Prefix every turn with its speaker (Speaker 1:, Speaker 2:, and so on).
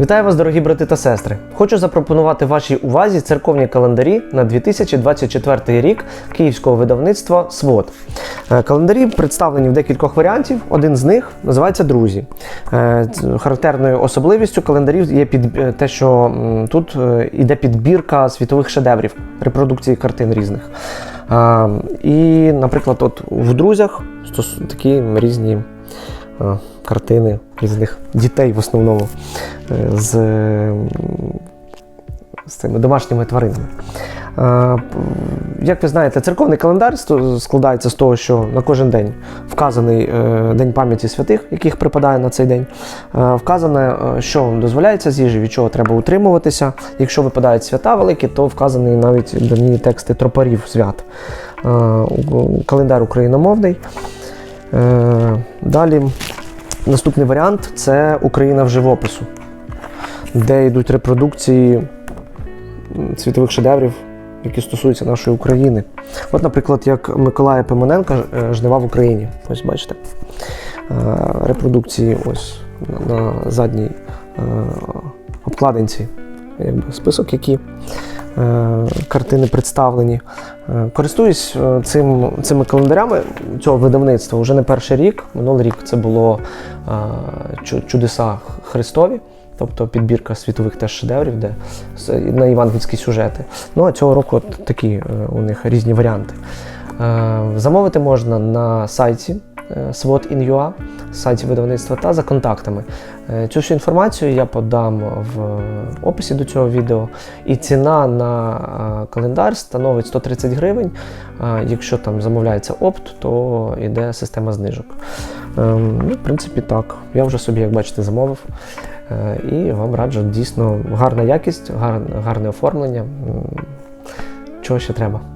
Speaker 1: Вітаю вас, дорогі брати та сестри! Хочу запропонувати вашій увазі церковні календарі на 2024 рік київського видавництва СВОД. Е, Календарі представлені в декількох варіантів. Один з них називається Друзі. Е, Характерною особливістю календарів є під е, те, що тут іде підбірка світових шедеврів, репродукції картин різних. І, наприклад, от в друзях такі різні картини різних дітей в основному е, з, з цими домашніми тваринами. Е, Як ви знаєте, церковний календар складається з того, що на кожен день вказаний е, День пам'яті святих, яких припадає на цей день. Е, Вказане, е, що дозволяється з їжі, від чого треба утримуватися. Якщо випадають свята великі, то вказані навіть давні тексти тропарів свят. Е, Календар україномовний. Е, Далі наступний варіант це Україна в живопису, де йдуть репродукції світових шедеврів, які стосуються нашої України. От, наприклад, як Миколая Пимоненка е, Жнива в Україні. Ось бачите. Е, Репродукції ось на, задній е, обкладинці. Якби список, які е, картини представлені. Е, Користуюсь е, цим, цими календарями цього видавництва вже не перший рік. Минулий рік це було е, чудеса Христові, тобто підбірка світових теж шедеврів, де на євангельські сюжети. Ну а цього року от такі е, у них різні варіанти. Замовити можна на сайті SWOT.in.ua, сайті видавництва та за контактами. Е, Цю всю інформацію я подам в описі до цього відео. І ціна на е, календар становить 130 гривень. Е, Якщо там замовляється опт, то йде система знижок. Ну, в принципі, так. Я вже собі, як бачите, замовив. Е, І вам раджу дійсно гарна якість, гарне оформлення. Чого ще треба?